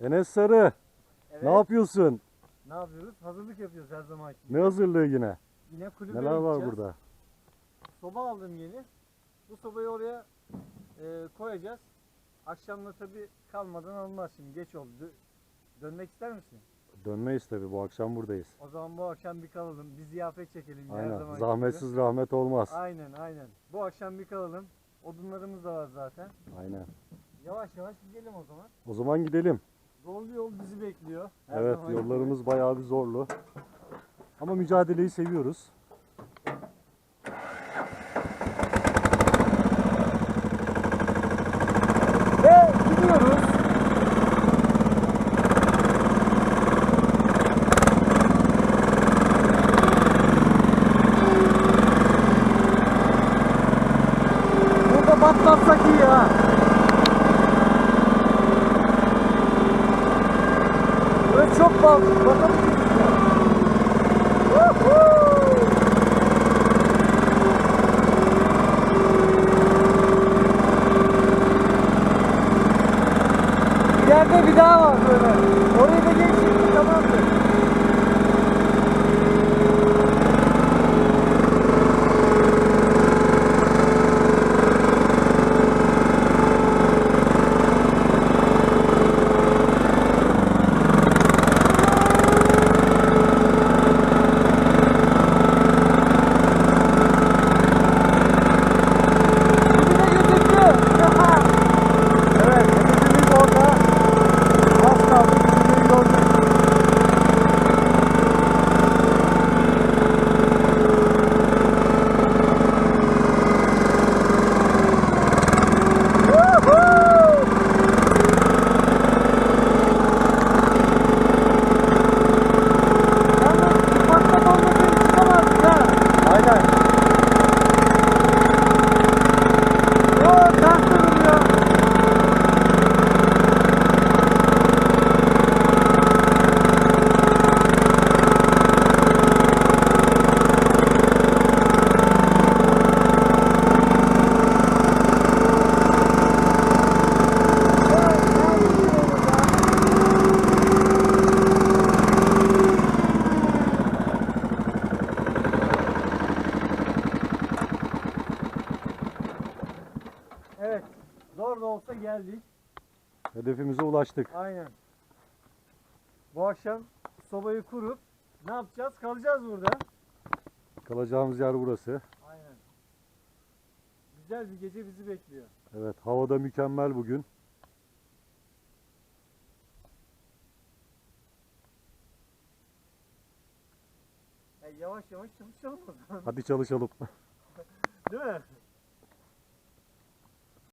Enes Sarı Evet. ne yapıyorsun? Ne yapıyoruz? Hazırlık yapıyoruz her zaman. Ne hazırlığı yine? Yine kulübeye Neler var gideceğiz. burada? Soba aldım yeni. Bu sobayı oraya e, koyacağız. Akşamda tabi kalmadan olmaz şimdi geç oldu. Dö- Dönmek ister misin? Dönmeyiz tabii bu akşam buradayız. O zaman bu akşam bir kalalım. Bir ziyafet çekelim. her Aynen. zamanki Zahmetsiz rahmet olmaz. gibi. Aynen aynen. Bu akşam bir kalalım. Odunlarımız da var zaten. Aynen. Yavaş yavaş gidelim o zaman. O zaman gidelim. Zorlu yol bizi bekliyor. her Evet gibi. yollarımız bayağı bir zorlu. Ama mücadeleyi seviyoruz. Böyle çok bal. Batabiliriz ya. Woohoo! İleride bir daha var böyle. Evet, zor da olsa geldik. Hedefimize ulaştık. Aynen. Bu akşam sobayı kurup ne yapacağız? Kalacağız burada. Kalacağımız yer burası. Aynen. Güzel bir gece bizi bekliyor. Evet havada mükemmel bugün. E, yavaş yavaş çalışalım o zaman. Hadi çalışalım. Değil mi?